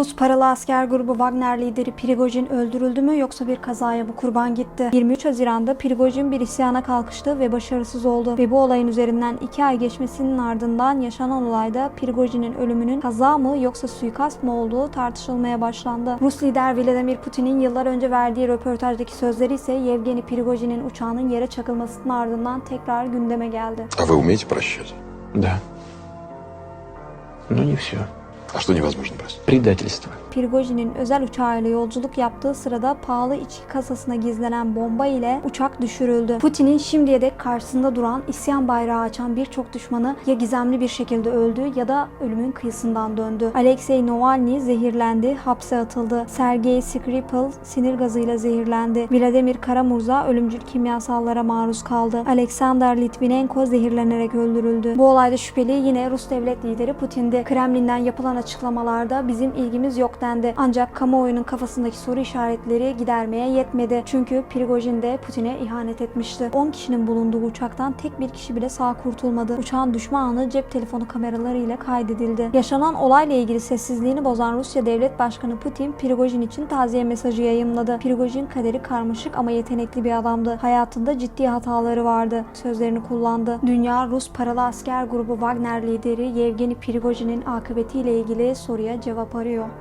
Rus paralı asker grubu Wagner lideri Prigojin öldürüldü mü yoksa bir kazaya mı kurban gitti? 23 Haziran'da Prigojin bir isyana kalkıştı ve başarısız oldu. Ve bu olayın üzerinden 2 ay geçmesinin ardından yaşanan olayda Prigojin'in ölümünün kaza mı yoksa suikast mı olduğu tartışılmaya başlandı. Rus lider Vladimir Putin'in yıllar önce verdiği röportajdaki sözleri ise Yevgeni Prigojin'in uçağının yere çakılmasının ardından tekrar gündeme geldi. А вы умеете прощать? Да. Но не все. А что невозможно простить? Предательство. Prigojin'in özel uçağıyla yolculuk yaptığı sırada pahalı içki kasasına gizlenen bomba ile uçak düşürüldü. Putin'in şimdiye dek karşısında duran isyan bayrağı açan birçok düşmanı ya gizemli bir şekilde öldü ya da ölümün kıyısından döndü. Alexei Navalny zehirlendi, hapse atıldı. Sergei Skripal sinir gazıyla zehirlendi. Vladimir Karamurza ölümcül kimyasallara maruz kaldı. Alexander Litvinenko zehirlenerek öldürüldü. Bu olayda şüpheli yine Rus devlet lideri Putin'di. Kremlin'den yapılan açıklamalarda bizim ilgimiz yok dendi. Ancak kamuoyunun kafasındaki soru işaretleri gidermeye yetmedi. Çünkü Prigojin de Putin'e ihanet etmişti. 10 kişinin bulunduğu uçaktan tek bir kişi bile sağ kurtulmadı. Uçağın düşme anı cep telefonu kameralarıyla kaydedildi. Yaşanan olayla ilgili sessizliğini bozan Rusya Devlet Başkanı Putin, Prigojin için taziye mesajı yayımladı. Prigojin kaderi karmaşık ama yetenekli bir adamdı. Hayatında ciddi hataları vardı. Sözlerini kullandı. Dünya Rus paralı asker grubu Wagner lideri Yevgeni Prigojin'in akıbetiyle ilgili soruya cevap arıyor.